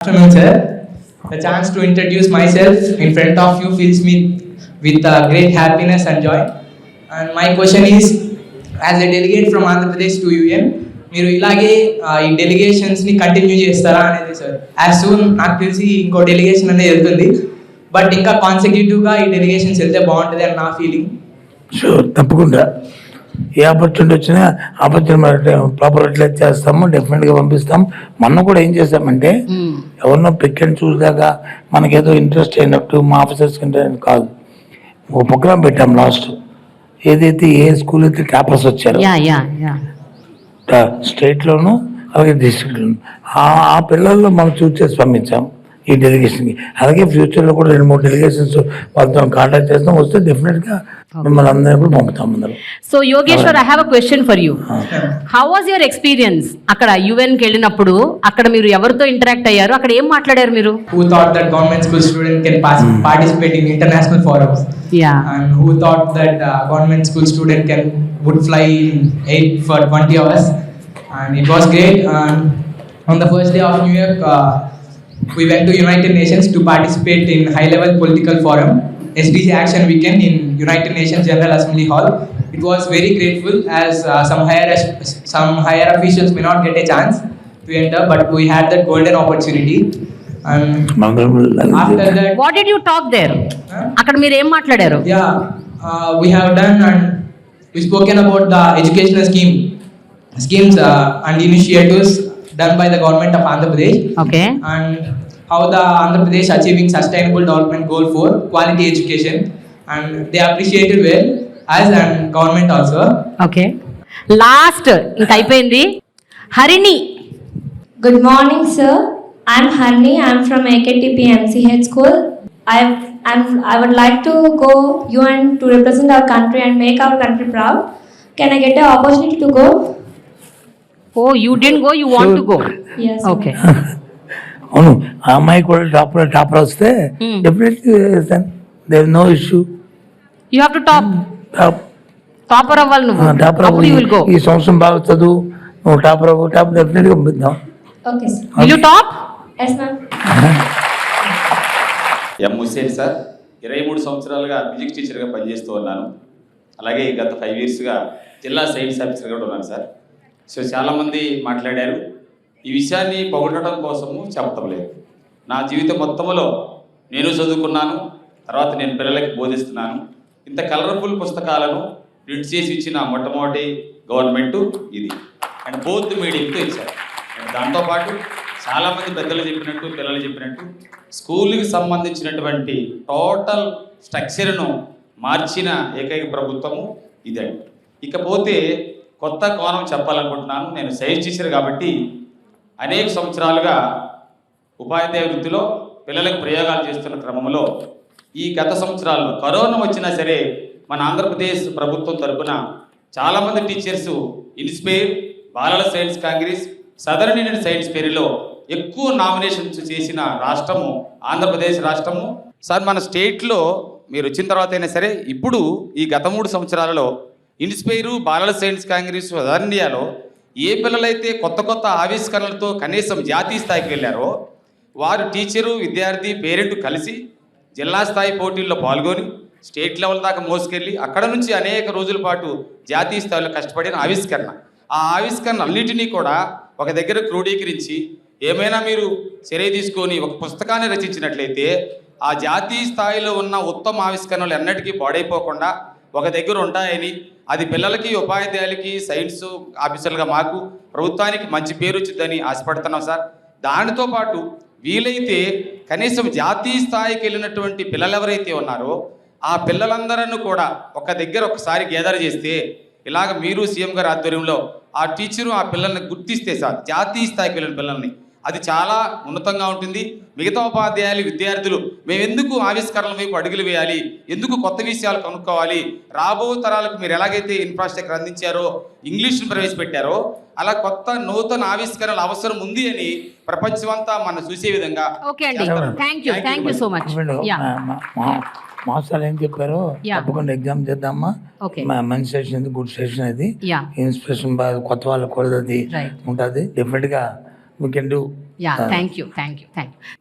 afternoon, sir. The chance to introduce myself in front of you fills me with uh, great happiness and joy. And my question is, as a delegate from Andhra Pradesh to UN, మీరు ఇలాగే ఈ డెలిగేషన్స్ని continue చేస్తారా అనేది sir as soon నాకు తెలిసి ఇంకో delegation అనేది వెళ్తుంది బట్ ఇంకా కాన్సిక్యూటివ్గా ఈ డెలిగేషన్స్ వెళ్తే బాగుంటుంది అని నా ఫీలింగ్ షూర్ తప్పకుండా ఏ ఆపర్చునిటీ వచ్చినా ఆపర్చునిటీ ప్రాపర్ యూటిలైజ్ చేస్తాము డెఫినెట్గా పంపిస్తాం మొన్న కూడా ఏం చేస్తామంటే ఎవరినో పిక్ అండ్ చూసాక మనకేదో ఇంట్రెస్ట్ అయినట్టు మా ఆఫీసర్స్ ఇంట్రెస్ట్ కాదు. ఒక ప్రోగ్రామ్ పెట్టాం లాస్ట్ ఏదైతే ఏ స్కూల్ అయితే టాపర్స్ వచ్చారో యా స్టేట్లోను అలాగే డిస్ట్రిక్ట్లోను ఆ ఆ పిల్లల్లో మనం చూస్ చేసి పంపించాం ఈ డెలిగేషన్కి అలాగే ఫ్యూచర్లో కూడా రెండు మూడు డెలిగేషన్స్ వాళ్ళతో కాంటాక్ట్ చేస్తాం. వస్తే డెఫినెట్గా మిమ్మల్ని so Yogeshwar I have a question for you how was your experience అక్కడ యుఎన్కి వెళ్ళినప్పుడు? అక్కడ మీరు ఎవరితో ఇంటరాక్ట్ అయ్యారు? అక్కడ ఏం మాట్లాడారు మీరు? Who thought that government school student can participate international forums school would fly eight twenty hours day we went to united nations to participate in high level political forum sdg action weekend in united nations general assembly hall it was very grateful as uh, some higher some higher officials may not get a chance to enter but we had that golden opportunity and Mangalam after that what did you talk there Huh? అక్కడ మీరు ఏం మాట్లాడారు Yeah, uh, we have done and we spoken about the educational scheme, schemes uh, and initiatives done by the government of Andhra Pradesh okay and how the Andhra Pradesh achieving sustainable development goal for quality education and they appreciated well as and government also. Okay last ఇంక అయిపోయింది Harini Good morning, sir. I'm Harni. I'm from AKTP MCH School. I've, I'm, I would like to go UN to represent our country and make our country proud. Can I get an opportunity to go? Oh you didn't go you want to go. Okay అవును ఆ అమ్మాయి కూడా topper topper వస్తే. Definitely there no issue you have to top topper అవ్వాలి నువ్వు. Topper అప్పుడు you will go ఈ సంవత్సరం బాగా చదువు నువ్వు టాపర్ అవ్వు టాప్ డెఫినెట్గా పంపిద్దాం you top. M Hussain sir ఇరవై మూడు సంవత్సరాలుగా ఫిజిక్స్ టీచర్గా పనిచేస్తూ ఉన్నాను. అలాగే గత ఫైవ్ ఇయర్స్గా జిల్లా సైన్స్ ఆఫీసర్గా కూడా ఉన్నాను సార్. సో చాలామంది మాట్లాడారు ఈ విషయాన్ని పొగడటం కోసము చెప్పటం లేదు. నా జీవితం మొత్తంలో నేను చదువుకున్నాను తర్వాత నేను పిల్లలకి బోధిస్తున్నాను. ఇంత కలర్ఫుల్ పుస్తకాలను ప్రింట్ చేసి ఇచ్చిన మొట్టమొదటి గవర్నమెంట్ ఇది. అండ్ బోత్ మీడియంతో ఇచ్చారు. అండ్ దాంతోపాటు చాలామంది పెద్దలు చెప్పినట్టు పిల్లలు చెప్పినట్టు స్కూల్కి సంబంధించినటువంటి టోటల్ స్ట్రక్చర్ను మార్చిన ఏకైక ప్రభుత్వము ఇదండి. ఇకపోతే కొత్త కోణం చెప్పాలనుకుంటున్నాను. నేను సైన్స్ టీచర్ కాబట్టి అనేక సంవత్సరాలుగా ఉపాధ్యాయ వృత్తిలో పిల్లలకు ప్రయోగాలు చేస్తున్న క్రమంలో ఈ గత సంవత్సరాల్లో కరోనా వచ్చినా సరే మన ఆంధ్రప్రదేశ్ ప్రభుత్వం తరఫున చాలామంది టీచర్స్ ఇన్స్పైర్ బాలల science congress southern Indian science పేరులో ఎక్కువ నామినేషన్స్ చేసిన రాష్ట్రము ఆంధ్రప్రదేశ్ రాష్ట్రము. సార్ మన స్టేట్లో మీరు వచ్చిన తర్వాత అయినా సరే ఇప్పుడు ఈ గత మూడు సంవత్సరాలలో ఇన్స్పైరు బాలల సైన్స్ కాంగ్రెస్ సదరన్ ఇండియాలో ఏ పిల్లలైతే కొత్త కొత్త ఆవిష్కరణలతో కనీసం జాతీయ స్థాయికి వెళ్ళారో వారు టీచరు విద్యార్థి పేరెంట్ కలిసి జిల్లా స్థాయి పోటీల్లో పాల్గొని స్టేట్ లెవెల్ దాకా మోసుకెళ్ళి అక్కడ నుంచి అనేక రోజుల పాటు జాతీయ స్థాయిలో కష్టపడిన ఆవిష్కరణ. ఆ ఆవిష్కరణ అన్నిటినీ కూడా ఒక దగ్గర క్రోడీకరించి ఏమైనా మీరు చర్య తీసుకొని ఒక పుస్తకాన్ని రచించినట్లయితే ఆ జాతీయ స్థాయిలో ఉన్న ఉత్తమ ఆవిష్కరణలు ఎన్నటికీ పాడైపోకుండా ఒక దగ్గర ఉంటాయని అది పిల్లలకి ఉపాధ్యాయులకి సైన్స్ ఆఫీసర్లుగా మాకు ప్రభుత్వానికి మంచి పేరు వచ్చిందని ఆశపడుతున్నాం సార్. దానితో పాటు వీలైతే కనీసం జాతీయ స్థాయికి వెళ్ళినటువంటి పిల్లలు ఎవరైతే ఉన్నారో ఆ పిల్లలందరూ కూడా ఒక దగ్గర ఒకసారి గేదర్ చేస్తే ఇలాగ మీరు సీఎం గారి ఆధ్వర్యంలో ఆ టీచరు ఆ పిల్లల్ని గుర్తిస్తే సార్ జాతీయ స్థాయికి వెళ్ళిన పిల్లల్ని. అది చాలా ఉన్నతంగా ఉంటుంది. మిగతా ఉపాధ్యాయులు విద్యార్థులు మేము ఎందుకు ఆవిష్కరణల వైపు అడుగులు వేయాలి? ఎందుకు కొత్త విషయాలు కనుక్కోవాలి? రాబో తరాలకు మీరు ఎలాగైతే ఇన్ఫ్రాస్ట్రక్చర్ అందించారో ఇంగ్లీష్ను ప్రవేశపెట్టారో అలా కొత్త నూతన ఆవిష్కరణల అవసరం ఉంది అని ప్రపంచమంతా మనం చూసే విధంగా మాస్టర్ ఏం చెప్పారు. తప్పకుండా ఎగ్జామ్ చేద్దామా? మంచి సెషన్ గుడ్ సెషన్ ఇది యా ఇన్స్పిరేషన్ బాగా కొత్త వాళ్ళకి కూడా అది Right. ఉంటుంది. we can do. Yeah, uh, thank you, thank you, thank you.